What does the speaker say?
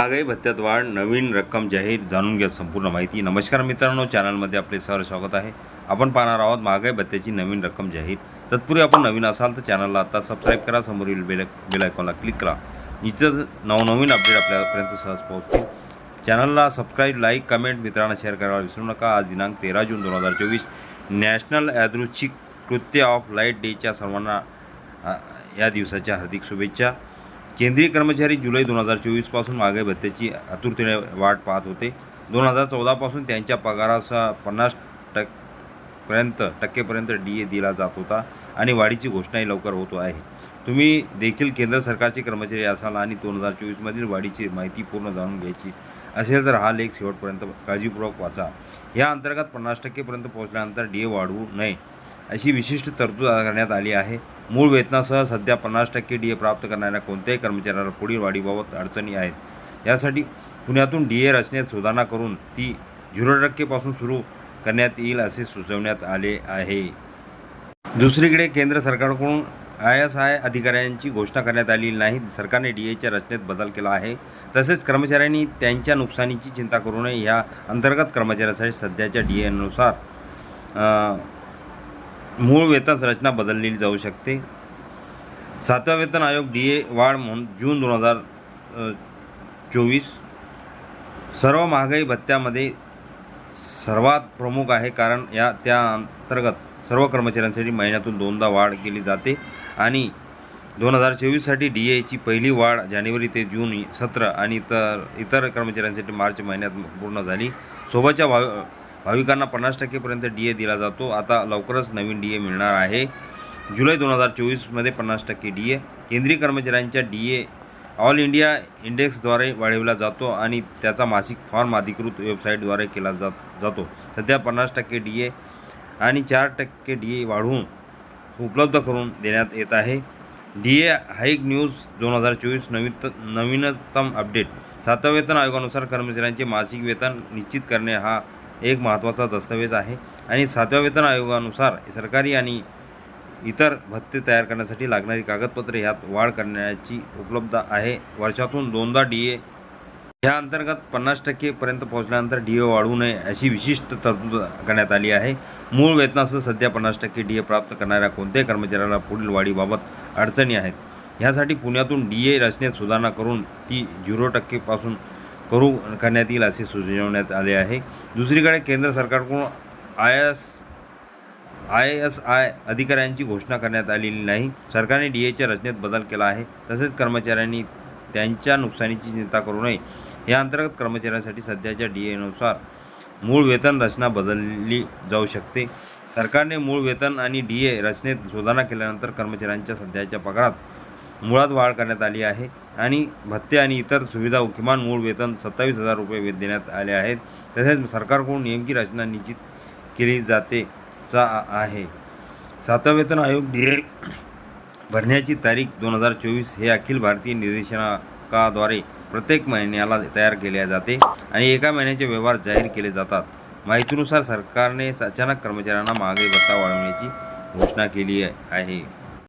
महागाई भत्त्यात वाढ नवीन रक्कम जाहीर जाणून घ्या संपूर्ण माहिती. नमस्कार मित्रांनो चॅनलमध्ये आपले सहर स्वागत आहे. आपण पाहणार आहोत महागाई भत्त्याची नवीन रक्कम जाहीर. तत्पूर्वी आपण नवीन असाल तर चॅनलला आता सबस्क्राईब करा समोरील बेल बेल आयकॉनला क्लिक करा. इथं नवनवीन अपडेट आपल्यापर्यंत सहज पोहोचतील. चॅनलला सबस्क्राईब लाईक कमेंट मित्रांना शेअर करायला विसरू नका. आज दिनांक तेरा जून दोन हजार चोवीस. नॅशनल यादृच्छिक कृत्य ऑफ लाइट डेच्या सर्वांना या दिवसाच्या हार्दिक शुभेच्छा. केंद्रीय कर्मचारी जुलै दोन हजार चोवीसपासून महागाई भत्त्याची आतुरतेने वाट पाहत होते. दोन हजार चौदापासून त्यांच्या पगाराचा पन्नास टक पर्यंत टक्केपर्यंत डी ए दिला जात होता आणि वाढीची घोषणाही लवकर होत आहे. तुम्ही देखील केंद्र सरकारचे कर्मचारी असाल आणि दोन हजार चोवीसमधील वाढीची माहिती पूर्ण जाणून घ्यायची असेल तर हा लेख शेवटपर्यंत काळजीपूर्वक वाचा. या अंतर्गत पन्नास टक्केपर्यंत पोहोचल्यानंतर डी ए वाढवू नये. अशी विशिष्ट तरतूद करण्यात आली आहे. मूळ वेतनासह सध्या पन्नास टक्के डी ए प्राप्त करणाऱ्या कोणत्याही कर्मचाऱ्याला पुढील वाढीबाबत अडचणी आहेत. यासाठी पुण्यातून डी ए रचनेत सुधारणा करून ती झिरो टक्केपासून सुरू करण्यात येईल असे सुचवण्यात आले आहे. दुसरीकडे केंद्र सरकारकडून आय एस आय अधिकाऱ्यांची घोषणा करण्यात आलेली नाही. सरकारने डी एच्या रचनेत बदल केला आहे. तसेच कर्मचाऱ्यांनी त्यांच्या नुकसानीची चिंता करू नये. या अंतर्गत कर्मचाऱ्यासाठी सध्याच्या डी एनुसार मूळ वेतन रचना बदलली जाऊ शकते. सातवा वेतन आयोग डी ए वाढ म्हणून जून दोन हजार चोवीस. सर्व महागाई भत्त्यामध्ये सर्वात प्रमुख आहे कारण या त्या अंतर्गत सर्व कर्मचाऱ्यांसाठी महिन्यातून दोनदा वाढ केली जाते आणि दोन हजार चोवीससाठी डी एची पहिली वाढ जानेवारी ते जून सत्र आणि इतर इतर कर्मचाऱ्यांसाठी मार्च महिन्यात पूर्ण झाली. सोबतच्या भाव भाविकांना पन्नास टक्केपर्यंत डी ए दिला जातो. आता लवकरच नवीन डी ए मिळणार आहे. जुलै दोन हजार चोवीसमध्ये पन्नास टक्के डी ए केंद्रीय कर्मचाऱ्यांच्या डी ए ऑल इंडिया इंडेक्सद्वारे वाढविला जातो आणि त्याचा मासिक फॉर्म अधिकृत वेबसाईटद्वारे केला जात जातो. सध्या पन्नास टक्के डी ए आणि चार टक्के डी ए वाढवून उपलब्ध करून देण्यात येत आहे. डी ए हाईक न्यूज दोन हजार चोवीस नवीत नवीनतम अपडेट. सातव्या वेतन आयोगानुसार कर्मचाऱ्यांचे मासिक वेतन निश्चित करणे हा एक महत्त्वाचा दस्तऐवज आहे. आणि सातव्या वेतन आयोगानुसार सरकारी आणि इतर भत्ते तयार करण्यासाठी लागणारी कागदपत्रे ह्यात वाढ करण्याची उपलब्ध आहे. वर्षातून दोनदा डी ए ह्या अंतर्गत पन्नास टक्केपर्यंत पोहोचल्यानंतर डी ए वाढू नये अशी विशिष्ट तरतूद करण्यात आली आहे. मूळ वेतनासह सध्या पन्नास टक्के डी ए प्राप्त करणाऱ्या कोणत्याही कर्मचाऱ्याला पुढील वाढीबाबत अडचणी आहेत. ह्यासाठी पुण्यातून डी ए रचनेत सुधारणा करून ती झिरो टक्केपासून करू करण्यात येईल असे सुचवण्यात आले आहे. दुसरीकडे केंद्र सरकारकडून I S I S I अधिकाऱ्यांची घोषणा करण्यात आलेली नाही. सरकारने डी एच्या रचनेत बदल केला आहे. तसेच कर्मचाऱ्यांनी त्यांच्या नुकसानीची चिंता करू नये. या अंतर्गत कर्मचाऱ्यांसाठी सध्याच्या डी एनुसार मूळ वेतन रचना बदलली जाऊ शकते. सरकारने मूळ वेतन आणि डी ए रचनेत सुधारणा केल्यानंतर कर्मचाऱ्यांच्या सध्याच्या पगारात मुळात वाढ करण्यात आली आहे. आणि भत्ते आणि इतर सुविधा किमान मूळ वेतन सत्तावीस हजार रुपये वे- देण्यात आले आहेत. तसेच सरकारकडून नेमकी रचना निश्चित केली जाते चा आहे. सातवा वेतन आयोग डी भरण्याची तारीख दोन हजार चोवीस हे अखिल भारतीय निर्देशनाकाद्वारे प्रत्येक महिन्याला तयार केले जाते आणि एका महिन्याचे व्यवहार जाहीर केले जातात. माहितीनुसार सरकारने अचानक कर्मचाऱ्यांना महागाई भत्ता वाढवण्याची घोषणा केली आहे.